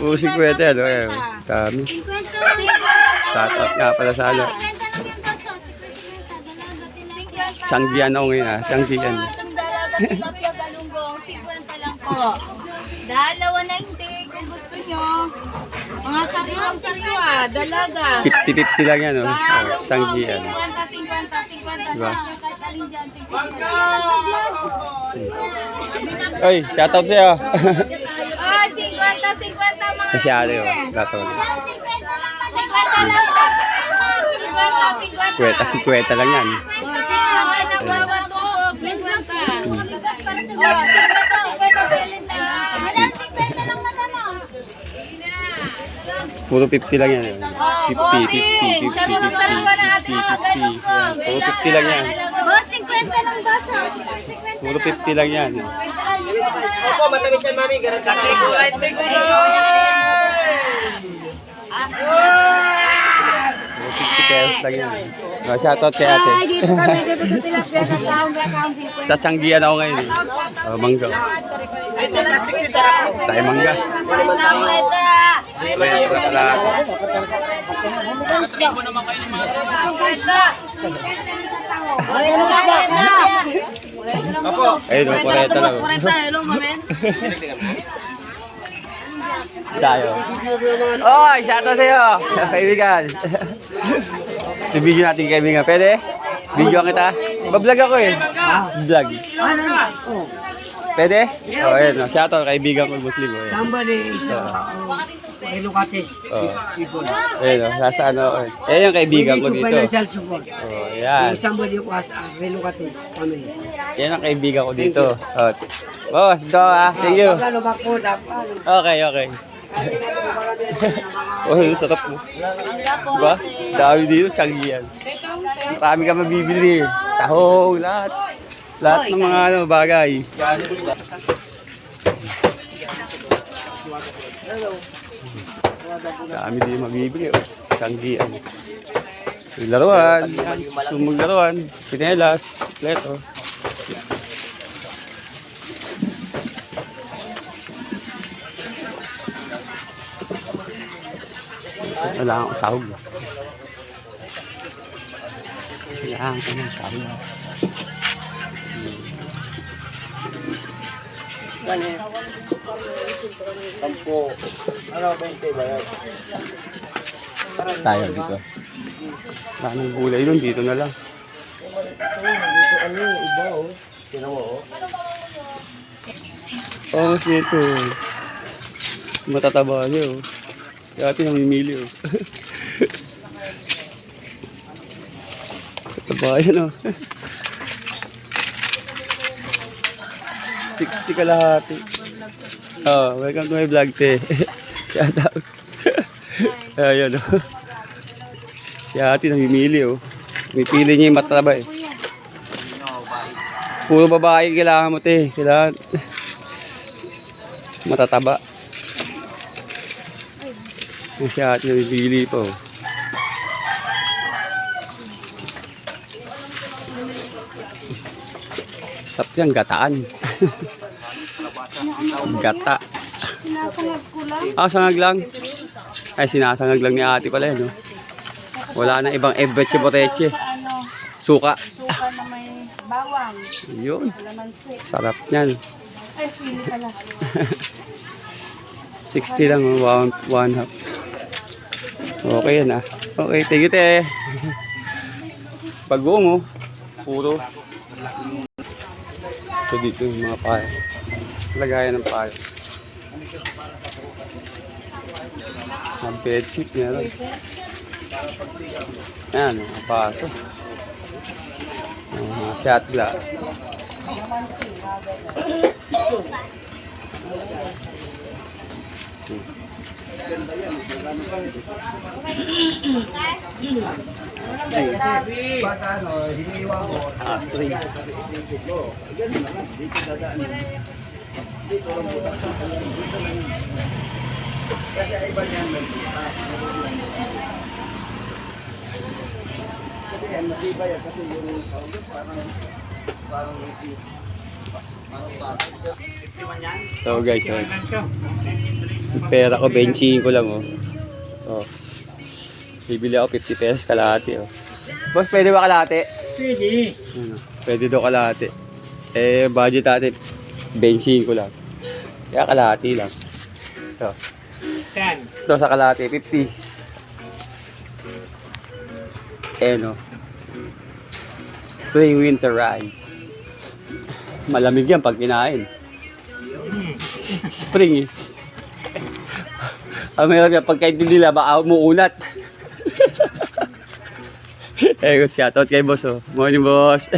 Puro 50 ano eh. Dami. 50 lang. Shout out nga pala sa ano. 50 lang yung baso. 50 lang. Sanggian ako ngayon ah. Sanggian. Itong dalaga tilapia galunggong, 50 lang po. Dalawa na hindi, kung gusto nyo. Mga sariwang sariwa, dalaga. 50-50 lang yan oh. oh sanggian. 50, 50, 50 Diba? lang. Kahit alin dyan, 50 Oy, shout out sa'yo. 50, 50 mga. Kasi ate. Dato. 50 lang. 50 lang po. 50, 50. Kweta, 50 lang yan. Kasi ang nagwawa to, 50. 50, 50 bilhin na. Madam, 50 lang madam. Puro 50 lang yan. eh. 50, 50, 50, 50, 50, 50, 50. Yan. Puro 50 lang yan. Boss, 50 lang. 50 Puro 50 lang yan. Opo, matamis yan, mami. Kahit may 50 pesos lang yan. Oh, shout out kay ate. sa Sanggian ako ngayon. Oh, mangga. Tayo mangga. Kwenta pala. Opo. Ayun, oh, 40 lang. oh. hello, mamen. Tayo. Oy, shout out sa'yo. Kaibigan. Ibigyan natin kaibigan. Pwede? Video kita. Bablog ako eh. Vlog. Pwede? Oh, ayun. Shout out kaibigan ko Muslim. Oh. Somebody is uh, relocated Oh. people. Ayun, oh. Sasa ano. eh. Yung kaibigan ko dito. financial support. Oh, yan. If somebody who has a relocated family. Yan ang kaibigan ko dito. Oh. Boss, do ah. Thank you. Pagkano ba po dapat? Okay, okay. oh, yung sarap mo. Diba? Dami dito, tsagiyan. Marami ka mabibili. Tahong, lahat. Lahat ng mga ano, bagay. Dami din mabibili. Oh. Yung laruan, sumog laruan, sinelas, pleto. Wala akong sahog. Kailangan ko ng sahog. Sampo. Ano, 20 ba yun? Tayo dito. Wala nang gulay doon, dito na lang. Dito ano yung iba, oh. Tinan mo, oh. Oh, ito. Matataba siya, oh. Kaya ate namimili, oh. Matataba yan, oh. 60 kalahati. Oh, welcome to my vlog, te. Shout out. Ayan, oh. Si ate namimili, oh. Pipili niya yung mataba, eh. Puro babae kailangan mo, te. Kailangan. Matataba. Si ate namimili po. Sarap yan, gataan. Gata. Ah, sangag lang. Ay, sinasangag lang ni ate pala yun. No? Wala na ibang ebetche boteche. Suka. suka na may bawang, Yun. Sarap yan. Ay, pili pala. 60 lang, oh, one, one half. Okay yan ah. Okay, thank you te. Pagong oh. Puro. So dito yung mga payo. Lagayan ng payo. Ang bedsheet niya lang. Yan, mga baso. Mga shot glass. Hiniwa mo, Ah, lang, dito lang butas. Dito lang. Kasi iba niyan. Kasi yan, matibay yan. Kasi yung yun, parang, parang, parang, parang, So guys, oh. Yung pera ko, benching ko lang oh. Oh. Bibili ako 50 pesos kalahati oh. Boss, pwede ba kalahati? Pwede. Ano, pwede daw kalahati. Eh, budget natin, benching ko lang. Kaya kalahati lang. Ito. Ten. Ito sa kalahati, 50. Eh, no. Spring winter rice. Malamig yan pag kinain. Spring eh. Ang meron na pagkaintindi nila, baka umuulat. eh, good shoutout kay boss oh. Morning boss.